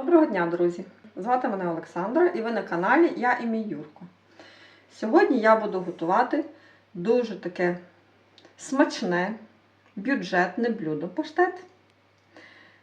Доброго дня, друзі! Звати мене Олександра і ви на каналі Я і мій Юрко. Сьогодні я буду готувати дуже таке смачне, бюджетне блюдо паштет.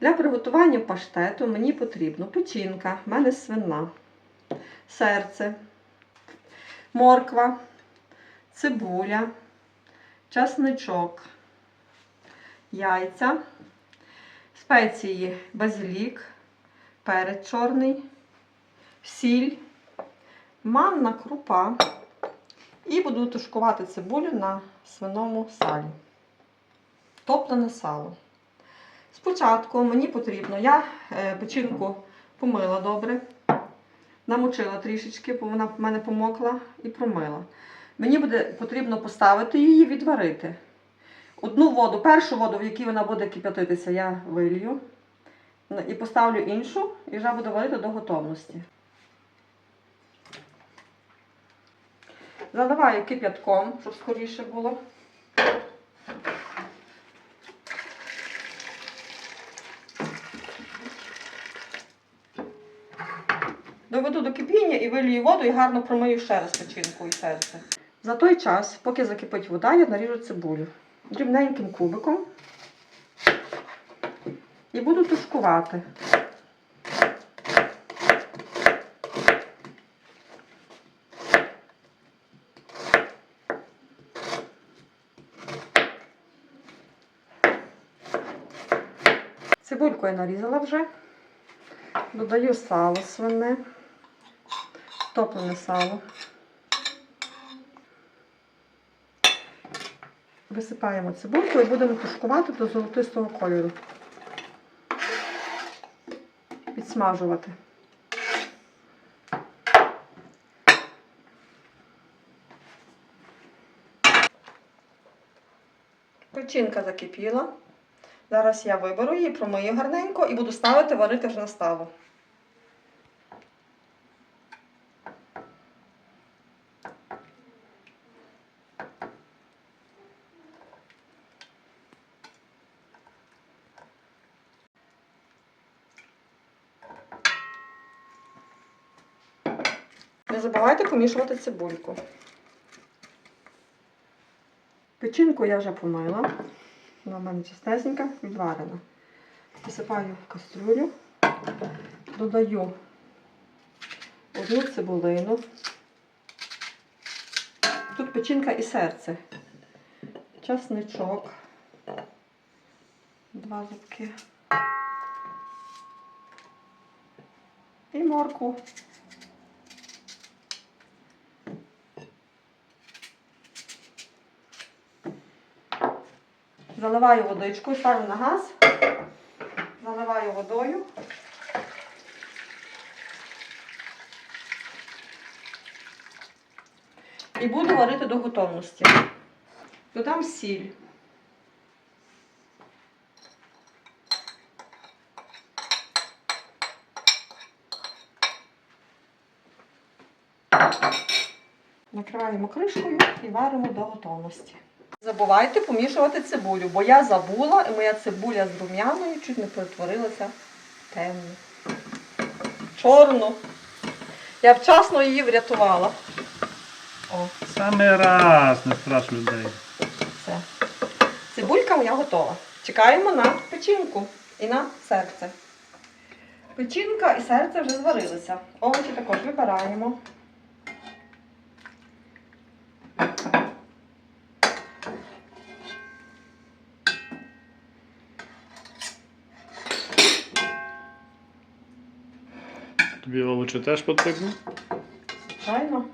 Для приготування паштету мені потрібно печінка, в мене свина, серце, морква, цибуля, часничок, яйця, спеції базилік, перець чорний, сіль, манна крупа. І буду тушкувати цибулю на свиному салі. Топлене сало. Спочатку мені потрібно, я е, печінку помила добре, намочила трішечки, бо вона в мене помокла і промила. Мені буде потрібно поставити її відварити. Одну воду, першу воду, в якій вона буде кип'ятитися, я вилью. І поставлю іншу, і вже буду варити до готовності. Заливаю кип'ятком, щоб скоріше було. Доведу до кипіння і вилію воду і гарно промию ще раз печінку і серце. За той час, поки закипить вода, я наріжу цибулю дрібненьким кубиком і буду тушкувати. Цибульку я нарізала вже. Додаю сало свине, топлене сало. Висипаємо цибульку і будемо тушкувати до золотистого кольору. Підсмажувати. Печінка закипіла. Зараз я виберу її, промию гарненько і буду ставити варити вже на ставу. Не забувайте помішувати цибульку. Печінку я вже помила. Вона в мене чистесенька, відварена. Висипаю в кастрюлю, додаю одну цибулину. Тут печінка і серце. Часничок. Два зубки. І морку. Заливаю водичку, ставлю на газ, заливаю водою. І буду варити до готовності. Додам сіль. Накриваємо кришкою і варимо до готовності. Забувайте помішувати цибулю, бо я забула, і моя цибуля з рум'яною чуть не перетворилася в темну. Чорну. Я вчасно її врятувала. О, Саме раз не страш людей. все. Цибулька моя готова. Чекаємо на печінку і на серце. Печінка і серце вже зварилися. Овочі також вибираємо. Овочі теж потрібно? Звичайно.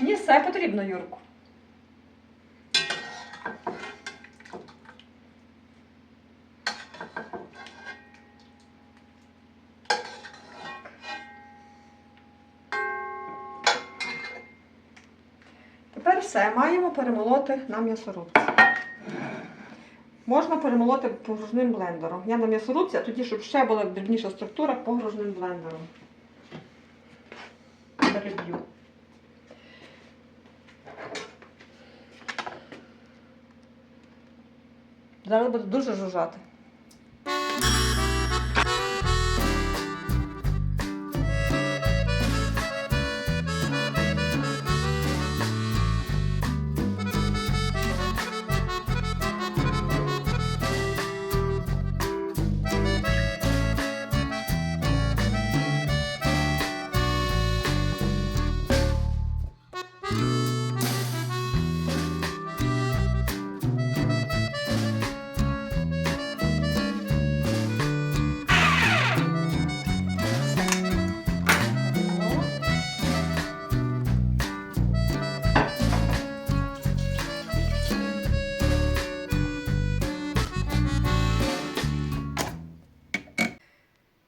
Мені все потрібно, Юрку. Тепер все, маємо перемолоти на м'ясорубці. Можна перемолоти погружним блендером. Я на м'ясорубці, а тоді, щоб ще була дрібніша структура, погружним блендером. Переб'ю. Зараз буде дуже жужжати.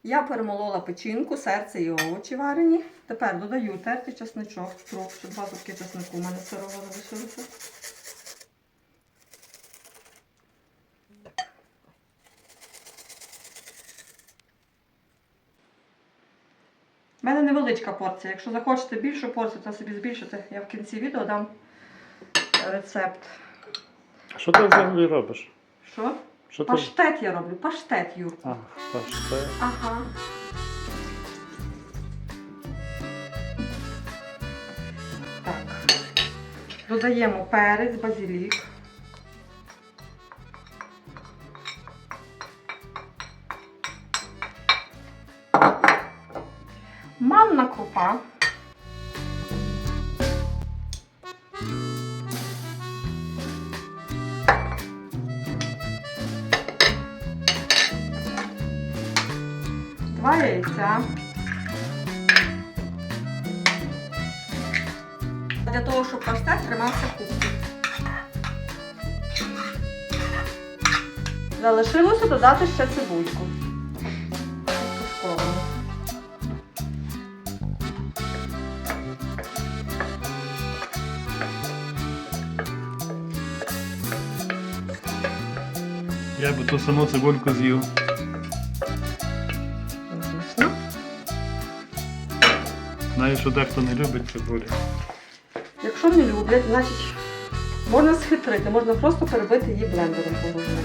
Я перемолола печінку, серце і овочі варені. Тепер додаю тертий чесничок, кров, щоб два зубки чеснику у мене сирого залишилося. У мене невеличка порція. Якщо захочете більшу порцію, то собі збільшите. Я в кінці відео дам рецепт. Що ти взагалі робиш? Що? Що ти? Паштет я роблю, паштет, Юрку. А, паштет. Ага. Так. Додаємо перець, базилік. Манна крупа. Яйця. Для того, щоб паштет тримався купки. Залишилося додати ще цибульку. Я би ту саму цибульку з'їв. Знаю, що дехто не любить цибулю. Якщо не люблять, значить можна схитрити, можна просто перебити її блендером погружним.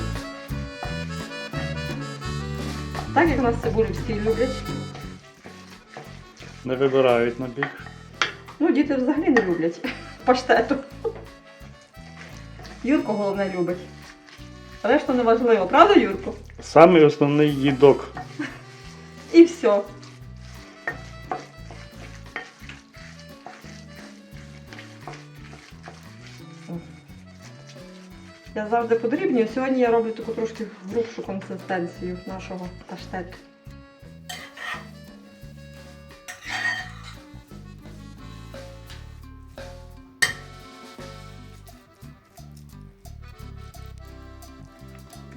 Так як у нас цибулю всі люблять. Не вибирають на бік. Ну, діти взагалі не люблять паштету. Юрко головне любить. Решта не важливо, правда, Юрко? Самий основний їдок. І все. Я завжди подрібнюю. Сьогодні я роблю таку трошки грубшу консистенцію нашого паштету.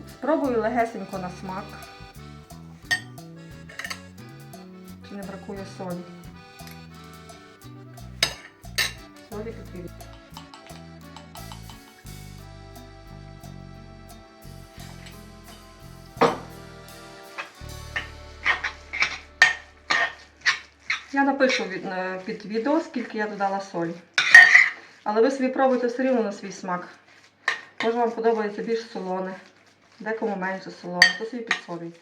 Спробую легесенько на смак. Чи не бракує солі? Солі потрібно. Я напишу від- е, під відео, скільки я додала солі. Але ви собі пробуйте все рівно на свій смак. Може вам подобається більш солоне, декому менше солоне, то собі підсолюйте.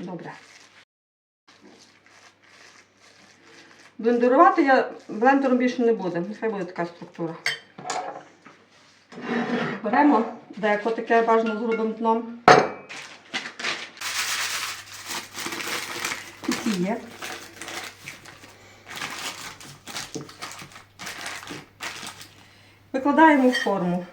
Добре. Блендерувати я блендером більше не буде. Нехай буде така структура. Беремо деко таке бажано з грубим дном. Є. Викладаємо в форму.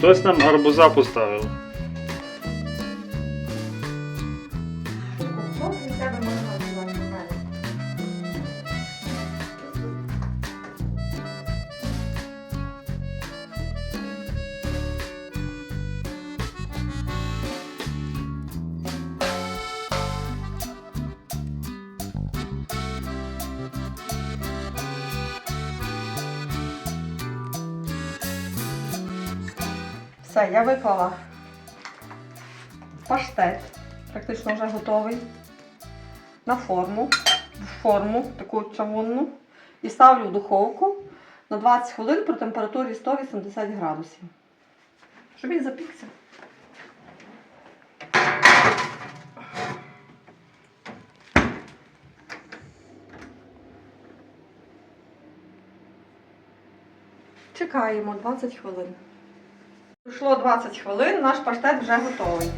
Хтось нам гарбуза поставив. Все, я виклала паштет, практично вже готовий, на форму, в форму таку чавунну. І ставлю в духовку на 20 хвилин при температурі 180 градусів. Щоб він запікся. Чекаємо 20 хвилин. Пройшло 20 хвилин, наш паштет вже готовий.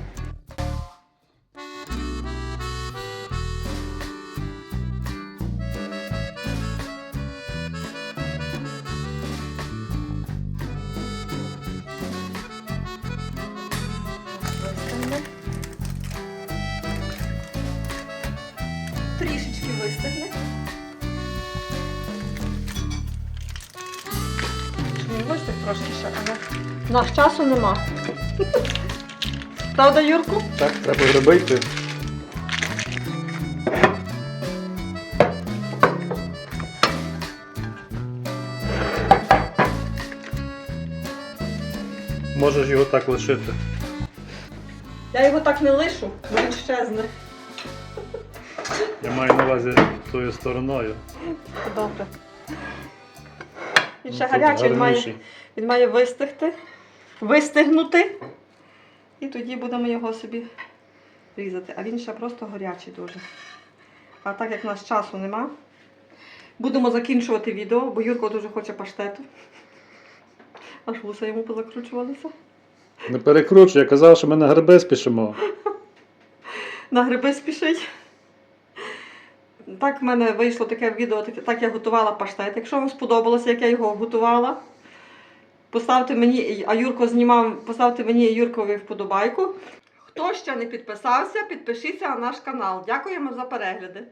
В нас часу нема. Правда, Юрку? Так, треба робити. Можеш його так лишити. Я його так не лишу, бо він щезне. Я маю на увазі тою стороною. Добре. Він ще Ну, гарячий, він має, він має вистигти, вистигнути. І тоді будемо його собі різати. А він ще просто гарячий дуже. А так як в нас часу нема, будемо закінчувати відео, бо Юрко дуже хоче паштету. Аж вуса йому позакручувалися. Не перекручуй, я казав, що ми на гриби спішимо. На гриби спішить. Так в мене вийшло таке відео, так, я готувала паштет. Якщо вам сподобалося, як я його готувала, поставте мені, а Юрко знімав, поставте мені Юркові вподобайку. Хто ще не підписався, підпишіться на наш канал. Дякуємо за перегляди.